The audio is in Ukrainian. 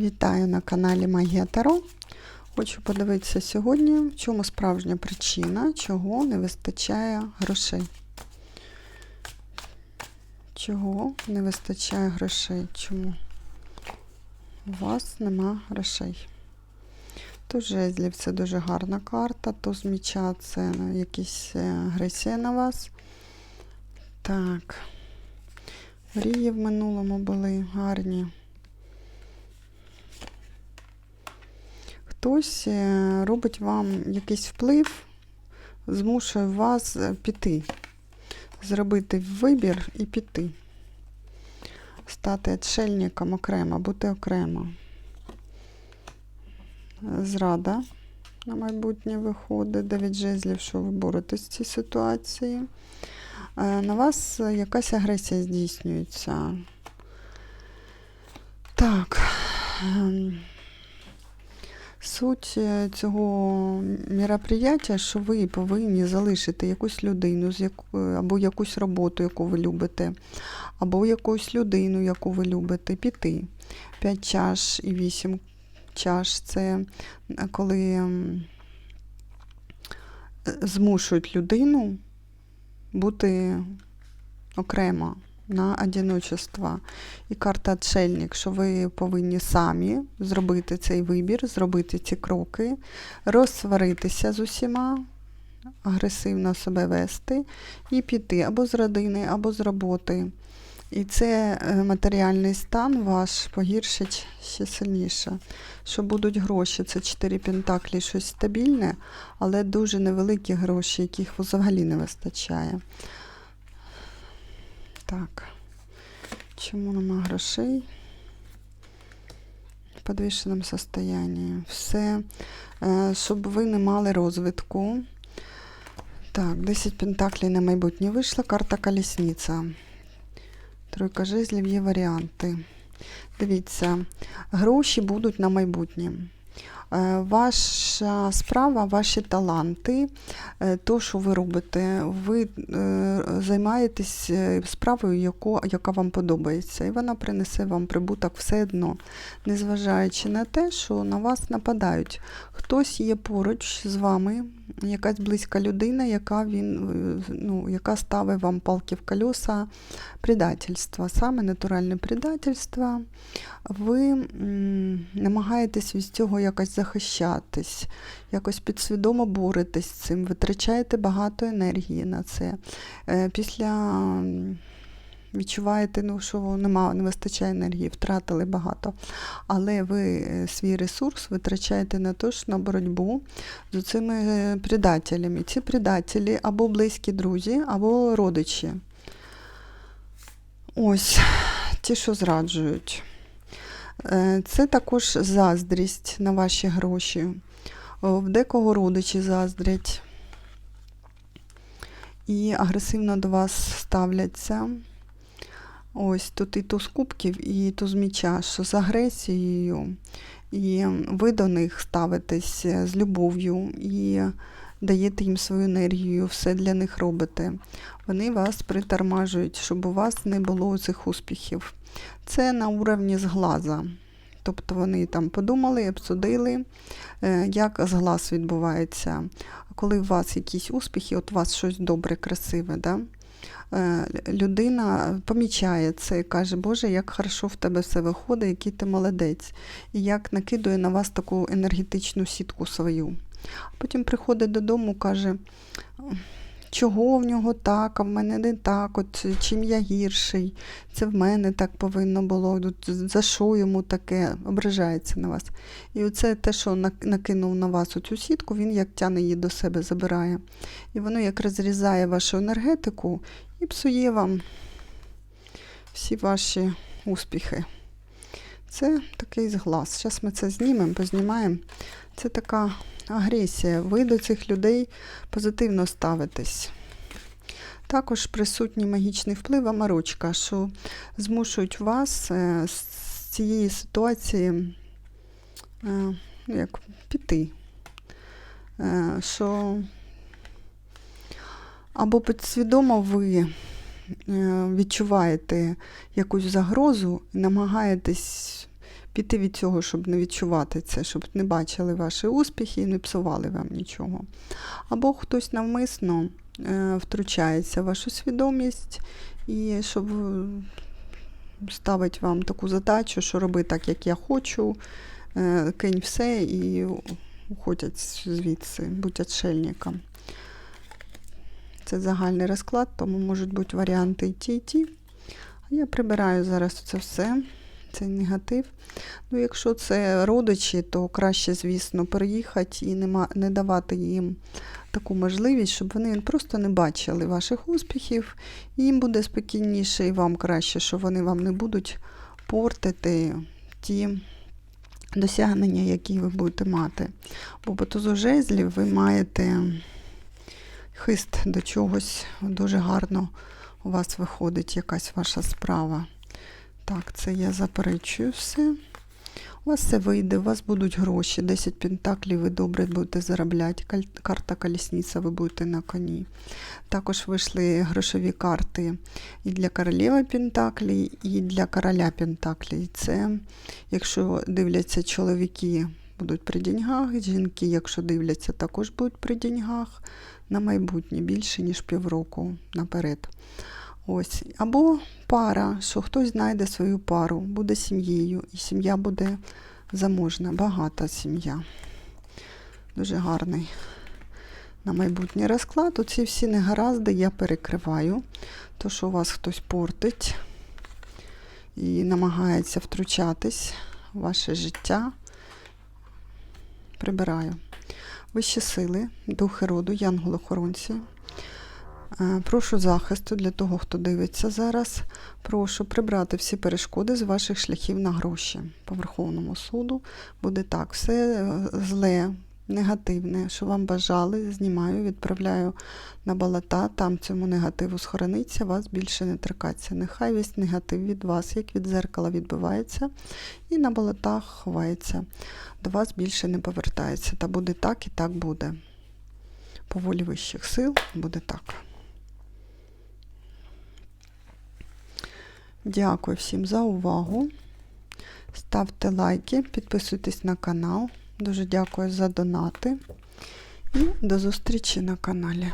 Вітаю на каналі Магія Таро. Хочу подивитися сьогодні, в чому справжня причина, чого не вистачає грошей. Чого не вистачає грошей? Чому у вас нема грошей? Туз жезлів це дуже гарна карта, туз міча це якісь е, агресія на вас. Так. Мрії в минулому були гарні. Хтось е, робить вам якийсь вплив, змушує вас е, піти, зробити вибір і піти. Стати отшельником окремо, бути окремо. Зрада на майбутнє виходить, дев'ять жезлів, що ви боретесь в цій ситуації. Е, На вас якась агресія здійснюється. Так. Суть е, цього мероприяття, що ви повинні залишити якусь людину з яку- або якусь роботу, яку ви любите, або якусь людину, яку ви любите, піти. П'ять чаш і вісім чаш це е, коли е, змушують людину бути окремо на одиночество. І карта отшельник, що ви повинні самі зробити цей вибір, зробити ці кроки, розсваритися з усіма, агресивно себе вести і піти або з родини, або з роботи. І це е, матеріальний стан ваш погіршить ще сильніше. Що будуть гроші, це 4 пентаклі, щось стабільне, але дуже невеликі гроші, яких взагалі не вистачає. Так. Чому нема грошей? В подвішеному состоянні. Все, е, щоб ви не мали розвитку. Так, 10 пентаклей на майбутнє вийшла. Карта колісниця. Тройка жезлів є варіанти. Дивіться, гроші будуть на майбутнє. Е, Ваша справа, ваші таланти, е, то, що ви робите, ви е, займаєтесь справою, яко, яка вам подобається, і вона принесе вам прибуток все одно, незважаючи на те, що на вас нападають. Хтось є поруч з вами, якась близька людина, яка, він, ну, яка ставить вам палки в колеса предательства, саме натуральне предательство ви м, намагаєтесь від цього якось захищатись, якось підсвідомо боретесь з цим, витрачаєте багато енергії на це. Е, Після відчуваєте, ну, що нема, не вистачає енергії, втратили багато. Але ви е, свій ресурс витрачаєте на те, що на боротьбу з цими е, предателями. Ці предателі або близькі друзі, або родичі. Ось ті, що зраджують. Е, Це також заздрість на ваші гроші. В декого родичі заздрять і агресивно до вас ставляться. Ось тут і туз кубків, і туз міча, що з агресією. І ви до них ставитесь е, з любов'ю і даєте їм свою енергію, все для них робите. Вони вас притормажують, щоб у вас не було цих успіхів. Це на уровні зглаза. Тобто вони там подумали, обсудили, е, як зглаз відбувається. Коли у вас якісь успіхи, от у вас щось добре, красиве, да? е, людина помічає це і каже, Боже, як хорошо в тебе все виходить, який ти молодець. І як накидує на вас таку енергетичну сітку свою. Потім приходить додому, каже, чого в нього так, а в мене не так, от чим я гірший, це в мене так повинно було, за що йому таке, ображається на вас. І оце те, що накинув на вас оцю сітку, він як тяне її до себе, забирає. І воно як розрізає вашу енергетику і псує вам всі ваші успіхи. Це такий зглаз. Зараз ми це знімемо, познімаємо. Це така агресія. Ви до цих людей позитивно ставитесь. Також присутній магічний вплив амарочка, що змушують вас е, з цієї ситуації е, ну, як, піти. Е, Що або підсвідомо ви відчуваєте якусь загрозу намагаєтесь піти від цього, щоб не відчувати це, щоб не бачили ваші успіхи і не псували вам нічого. Або хтось навмисно е, втручається в вашу свідомість і щоб е, ставить вам таку задачу, що роби так, як я хочу, е, кинь все і уходять звідси, будь отшельником. Це загальний розклад, тому можуть бути варіанти і ті, і ті. А я прибираю зараз це все, цей негатив. Ну, якщо це родичі, то краще, звісно, переїхати і не давати їм таку можливість, щоб вони просто не бачили ваших успіхів. І їм буде спокійніше, і вам краще, що вони вам не будуть портити ті досягнення, які ви будете мати. Бо по тузу ви маєте хист до чогось дуже гарно у вас виходить якась ваша справа. Так, це я заперечую все. У вас все вийде, у вас будуть гроші, 10 пентаклів, ви добре будете заробляти. Карта колісниця, ви будете на коні. Також вийшли грошові карти і для королеви Пентаклі, і для короля Пентаклі. Це, якщо дивляться чоловіки, будуть при деньгах, жінки, якщо дивляться, також будуть при деньгах на майбутнє більше, ніж півроку наперед. Ось. Або пара, що хтось знайде свою пару, буде сім'єю, і сім'я буде заможна, багата сім'я. Дуже гарний на майбутній розклад. Оці всі негаразди я перекриваю. То, що у вас хтось портить і намагається втручатись в ваше життя, прибираю. Вищі сили, духи роду, янголи-охоронці. Е, Прошу захисту для того, хто дивиться зараз. Прошу прибрати всі перешкоди з ваших шляхів на гроші. По Верховному суду буде так. Все е, зле, негативне, що вам бажали, знімаю, відправляю на балата, там цьому негативу схорониться, вас більше не торкаться. Нехай весь негатив від вас, як від зеркала, відбивається і на балатах ховається. До вас більше не повертається. Та буде так і так буде. По волі вищих сил буде так. Дякую всім за увагу. Ставте лайки, підписуйтесь на канал. Дуже дякую за донати. І до зустрічі на каналі.